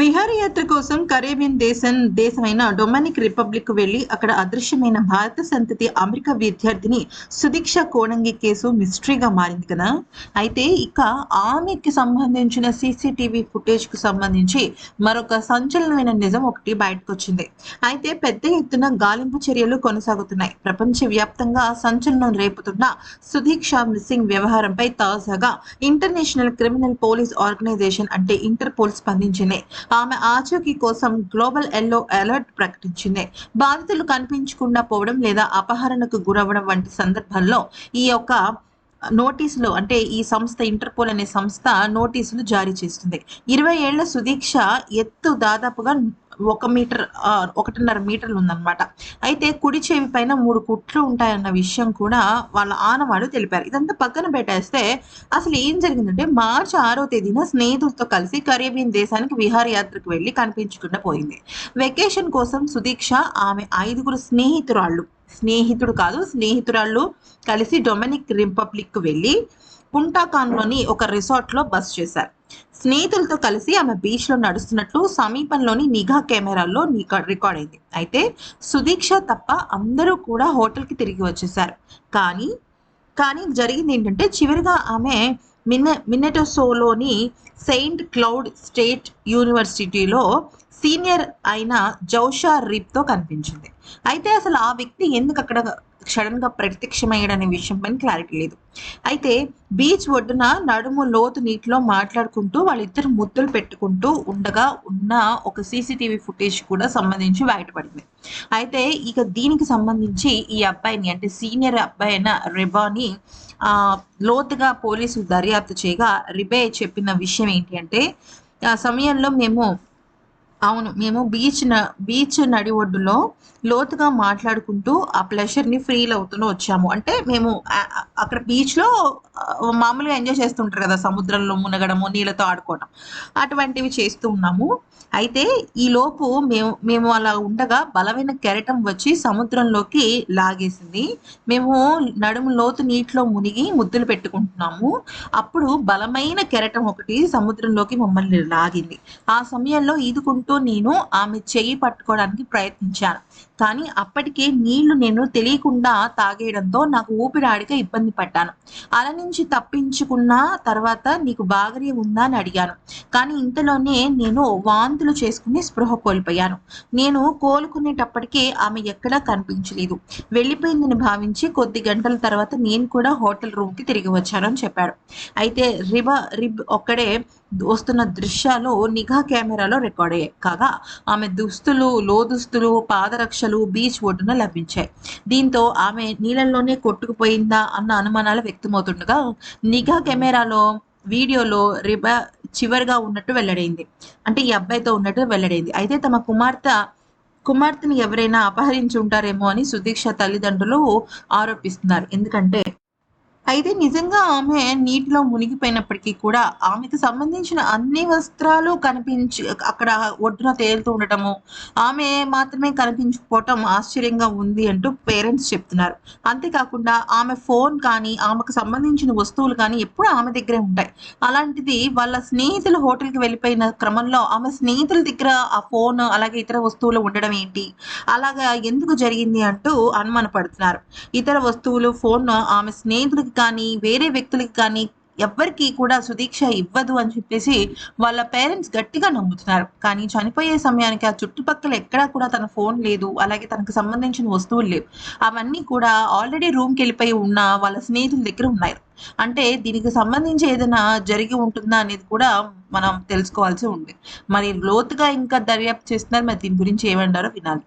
విహారయాత్ర కోసం కరేబియన్ దేశం దేశమైన డొమినిక్ రిపబ్లిక్ వెళ్ళి అక్కడ అదృశ్యమైన భారత సంతతి అమెరికా విద్యార్థిని సుదీక్ష కోణంగి కేసు మిస్టరీగా మారింది కదా. అయితే ఇక ఆమెకి సంబంధించిన సీసీటీవీ ఫుటేజ్కు సంబంధించి మరొక సంచలనమైన నిజం ఒకటి బయటకు వచ్చింది అయితే పెద్ద ఎత్తున గాలింపు చర్యలు కొనసాగుతున్నాయి. ప్రపంచ వ్యాప్తంగా సంచలనం రేపుతున్న సుదీక్ష మిస్సింగ్ వ్యవహారంపై తాజాగా ఇంటర్నేషనల్ క్రిమినల్ పోలీస్ ఆర్గనైజేషన్ అంటే ఇంటర్పోల్ స్పందించింది. ఆమె ఆచూకీ కోసం గ్లోబల్ ఎల్లో అలర్ట్ ప్రకటించింది. బాధితులు కనిపించకుండా పోవడం లేదా అపహరణకు గురవ్వడం వంటి సందర్భంలో ఈ యొక్క నోటీసులు అంటే ఈ సంస్థ ఇంటర్పోల్ అనే సంస్థ నోటీసులు జారీ చేస్తుంది. ఇరవై ఏళ్ళ సుదీక్ష ఎత్తు దాదాపుగా ఒక మీటర్ ఒకటిన్నర మీటర్లు ఉందన్నమాట. అయితే కుడి చెవి పైన మూడు కుట్లు ఉంటాయన్న విషయం కూడా వాళ్ళ ఆనవాళ్ళు తెలిపారు. ఇదంతా పక్కన పెట్టేస్తే అసలు ఏం జరిగిందంటే మార్చి ఆరో తేదీన స్నేహితులతో కలిసి కరేబియన్ దేశానికి విహారయాత్రకు వెళ్ళి కనిపించకుండా పోయింది. వెకేషన్ కోసం సుదీక్ష ఆమె ఐదుగురు స్నేహితురాళ్ళు. స్నేహితుడు కాదు స్నేహితురాళ్ళు కలిసి డొమినిక్ రిపబ్లిక్ వెళ్ళి పుంటాకాన్లోని ఒక రిసార్ట్లో బస్ చేశారు. స్నేహితులతో కలిసి ఆమె బీచ్లో నడుస్తున్నట్లు సమీపంలోని నిఘా కెమెరాల్లో రికార్డ్ అయింది. అయితే సుదీక్ష తప్ప అందరూ కూడా హోటల్కి తిరిగి వచ్చేసారు కానీ కానీ జరిగింది ఏంటంటే చివరిగా ఆమె మిన్న మిన్నెటోసోలోని సెయింట్ క్లౌడ్ స్టేట్ యూనివర్సిటీలో సీనియర్ అయిన జౌషా రిప్తో కనిపించింది. అయితే అసలు ఆ వ్యక్తి ఎందుకు అక్కడ సడన్గా ప్రత్యక్షమయ్యాడనే విషయం పైన క్లారిటీ లేదు. అయితే బీచ్ ఒడ్డున నడుము లోతు నీటిలో మాట్లాడుకుంటూ వాళ్ళిద్దరు ముద్దులు పెట్టుకుంటూ ఉండగా ఉన్న ఒక సీసీటీవీ ఫుటేజ్ కూడా సంబంధించి బయటపడింది. అయితే ఇక దీనికి సంబంధించి ఈ అబ్బాయిని అంటే సీనియర్ అబ్బాయి అయిన రిబాని ఆ లోతుగా పోలీసులు దర్యాప్తు చేయగా రిబే చెప్పిన విషయం ఏంటి అంటే ఆ సమయంలో మేము అవును మేము బీచ్ న బీచ్ నడి ఒడ్డులో లోతుగా మాట్లాడుకుంటూ ఆ ప్లెషర్ని ఫీల్ అవుతూ వచ్చాము. అంటే మేము అక్కడ బీచ్లో మామూలుగా ఎంజాయ్ చేస్తుంటారు కదా సముద్రంలో మునగడము నీళ్ళతో ఆడుకోవడం అటువంటివి చేస్తూ ఉన్నాము. అయితే ఈ లోపు మేము మేము అలా ఉండగా బలమైన కెరటం వచ్చి సముద్రంలోకి లాగేసింది. మేము నడుము లోతు నీటిలో మునిగి ముద్దులు పెట్టుకుంటున్నాము. అప్పుడు బలమైన కెరటం ఒకటి సముద్రంలోకి మమ్మల్ని లాగింది. ఆ సమయంలో ఈదుకుంటూ నేను ఆమె చెయ్యి పట్టుకోవడానికి ప్రయత్నించాను. కానీ అప్పటికే నీళ్ళు నేను తెలియకుండా తాగేయడంతో నాకు ఊపిరాడిక ఇబ్బంది పడ్డాను. అల నుంచి తప్పించుకున్న తర్వాత నీకు బాగరే ఉందా అని అడిగాను. కానీ ఇంతలోనే నేను వాంతులు చేసుకుని స్పృహ కోల్పోయాను. నేను కోలుకునేటప్పటికే ఆమె ఎక్కడా కనిపించలేదు. వెళ్ళిపోయిందని భావించి కొద్ది గంటల తర్వాత నేను కూడా హోటల్ రూమ్కి తిరిగి వచ్చాను అని చెప్పాడు. అయితే రిబ రిబ్ ఒక్కడే వస్తున్న దృశ్యాలు నిఘా కెమెరాలో రికార్డ్ అయ్యాయి. కాగా ఆమె దుస్తులు లోదుస్తులు పాదరక్షలు బీచ్ ఒడ్డున లభించాయి. దీంతో ఆమె నీళ్ళల్లోనే కొట్టుకుపోయిందా అన్న అనుమానాలు వ్యక్తమవుతుండగా నిఘా కెమెరాలో వీడియోలో రిబా చివరిగా ఉన్నట్టు వెల్లడైంది. అంటే ఈ అబ్బాయితో ఉన్నట్టు వెల్లడైంది. అయితే తమ కుమార్తె కుమార్తెని ఎవరైనా అపహరించి ఉంటారేమో అని సుదీక్ష తల్లిదండ్రులు ఆరోపిస్తున్నారు. ఎందుకంటే అయితే నిజంగా ఆమె నీటిలో మునిగిపోయినప్పటికీ కూడా ఆమెకు సంబంధించిన అన్ని వస్త్రాలు కనిపించి అక్కడ ఒడ్డున తేలుతూ ఉండటము ఆమె మాత్రమే కనిపించకపోవటం ఆశ్చర్యంగా ఉంది అంటూ పేరెంట్స్ చెప్తున్నారు. అంతేకాకుండా ఆమె ఫోన్ కానీ ఆమెకు సంబంధించిన వస్తువులు కానీ ఎప్పుడు ఆమె దగ్గరే ఉంటాయి. అలాంటిది వాళ్ళ స్నేహితులు హోటల్కి వెళ్ళిపోయిన క్రమంలో ఆమె స్నేహితుల దగ్గర ఆ ఫోన్ అలాగే ఇతర వస్తువులు ఉండడం ఏంటి? అలాగా ఎందుకు జరిగింది అంటూ అనుమానపడుతున్నారు. ఇతర వస్తువులు ఫోన్ ఆమె స్నేహితులకి కానీ వేరే వ్యక్తులకి కానీ ఎవ్వరికీ కూడా సుదీక్ష ఇవ్వదు అని చెప్పేసి వాళ్ళ పేరెంట్స్ గట్టిగా నమ్ముతున్నారు. కానీ చనిపోయే సమయానికి ఆ చుట్టుపక్కల ఎక్కడా కూడా తన ఫోన్ లేదు అలాగే తనకు సంబంధించిన వస్తువులు లేవు. అవన్నీ కూడా ఆల్రెడీ రూమ్కి వెళ్ళిపోయి ఉన్న వాళ్ళ స్నేహితుల దగ్గర ఉన్నాయి. అంటే దీనికి సంబంధించి ఏదైనా జరిగి ఉంటుందా అనేది కూడా మనం తెలుసుకోవాల్సి ఉంది. మరి లోతుగా ఇంకా దర్యాప్తు చేస్తున్నారు మరి దీని గురించి ఏమంటారో వినాలి.